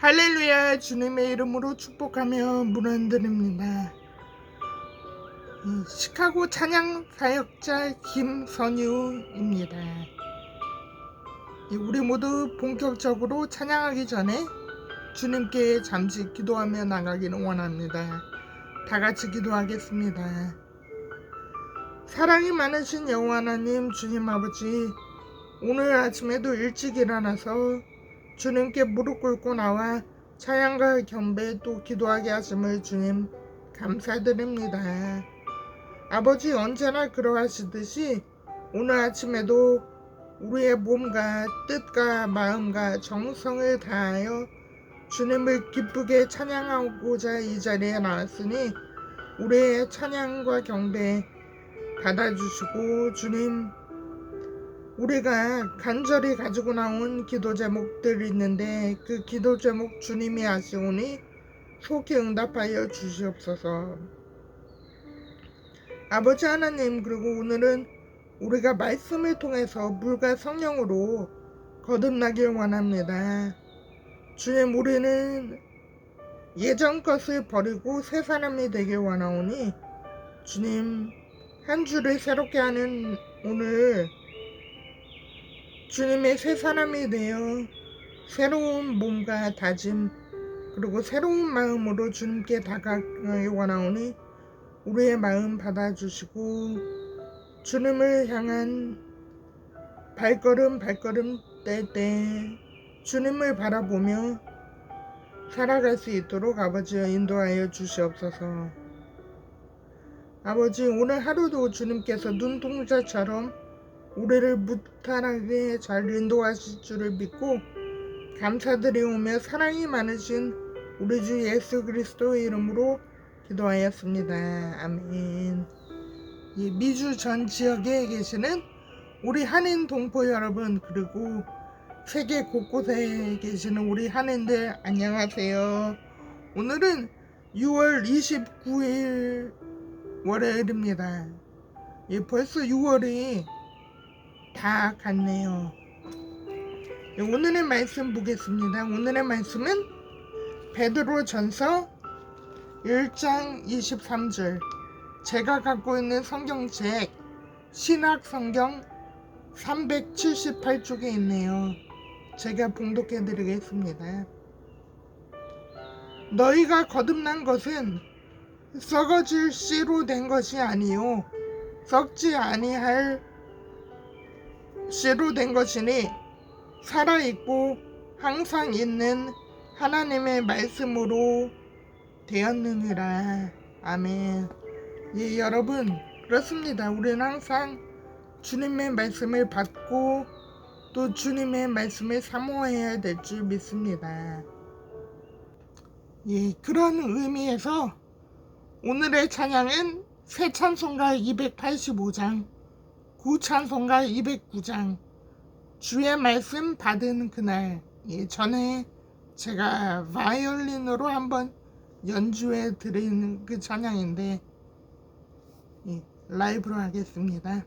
할렐루야 주님의 이름으로 축복하며 문안드립니다. 이 시카고 찬양 사역자 김선유입니다. 이 우리 모두 본격적으로 찬양하기 전에 주님께 잠시 기도하며 나가기를 원합니다. 다 같이 기도하겠습니다. 사랑이 많으신 여호와 하나님 주님 아버지 오늘 아침에도 일찍 일어나서 주님께 무릎 꿇고 나와 찬양과 경배 또 기도하게 하심을 주님 감사드립니다. 아버지 언제나 그러하시듯이 오늘 아침에도 우리의 몸과 뜻과 마음과 정성을 다하여 주님을 기쁘게 찬양하고자 이 자리에 나왔으니 우리의 찬양과 경배 받아주시고 주님 우리가 간절히 가지고 나온 기도 제목들 있는데 그 기도 제목 주님이 아시오니 속히 응답하여 주시옵소서. 아버지 하나님 그리고 오늘은 우리가 말씀을 통해서 물과 성령으로 거듭나길 원합니다. 주님 우리는 예전 것을 버리고 새 사람이 되길 원하오니 주님 한 주를 새롭게 하는 오늘 주님의 새 사람이 되어 새로운 몸과 다짐 그리고 새로운 마음으로 주님께 다가가기 원하오니 우리의 마음 받아주시고 주님을 향한 발걸음 발걸음 뗄때 주님을 바라보며 살아갈 수 있도록 아버지여 인도하여 주시옵소서. 아버지 오늘 하루도 주님께서 눈동자처럼 우리를 무탈하게 잘 인도하실 줄을 믿고 감사드리오며 사랑이 많으신 우리 주 예수 그리스도의 이름으로 기도하였습니다. 아멘. 이 미주 전 지역에 계시는 우리 한인 동포 여러분 그리고 세계 곳곳에 계시는 우리 한인들 안녕하세요. 오늘은 6월 29일 월요일입니다. 예, 벌써 6월이 다 갔네요. 예, 오늘의 말씀 보겠습니다. 오늘의 말씀은 베드로 전서 1장 23절. 제가 갖고 있는 성경책 신학 성경 378쪽에 있네요. 제가 봉독해 드리겠습니다. 너희가 거듭난 것은 썩어질 씨로 된 것이 아니요 썩지 아니할 씨로 된 것이니 살아 있고 항상 있는 하나님의 말씀으로 되었느니라. 아멘. 예, 여러분 그렇습니다. 우리는 항상 주님의 말씀을 받고 또 주님의 말씀을 사모해야 될 줄 믿습니다. 예, 그런 의미에서 오늘의 찬양은 새 찬송가 285장, 구 찬송가 209장, 주의 말씀 받은 그날, 예, 전에 제가 바이올린으로 한번 연주해 드린 그 찬양인데, 예, 라이브로 하겠습니다.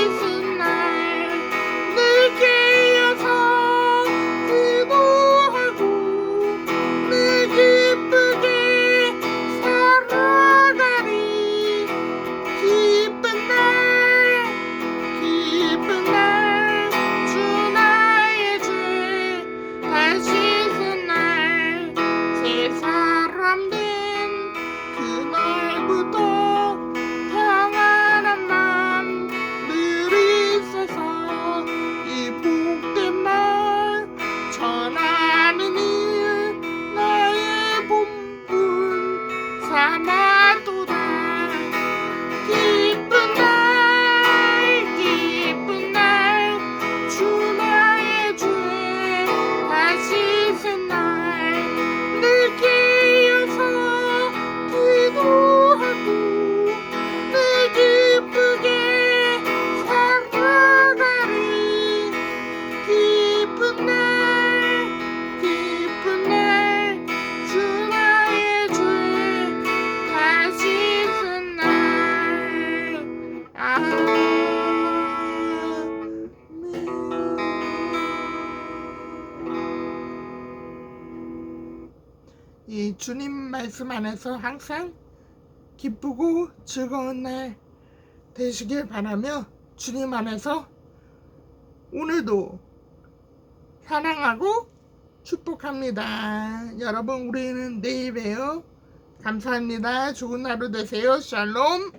easy. sana 주님 말씀 안에서 항상 기쁘고 즐거운 날 되시길 바라며 주님 안에서 오늘도 사랑하고 축복합니다. 여러분 우리는 내일 봬요. 감사합니다. 좋은 하루 되세요. 샬롬.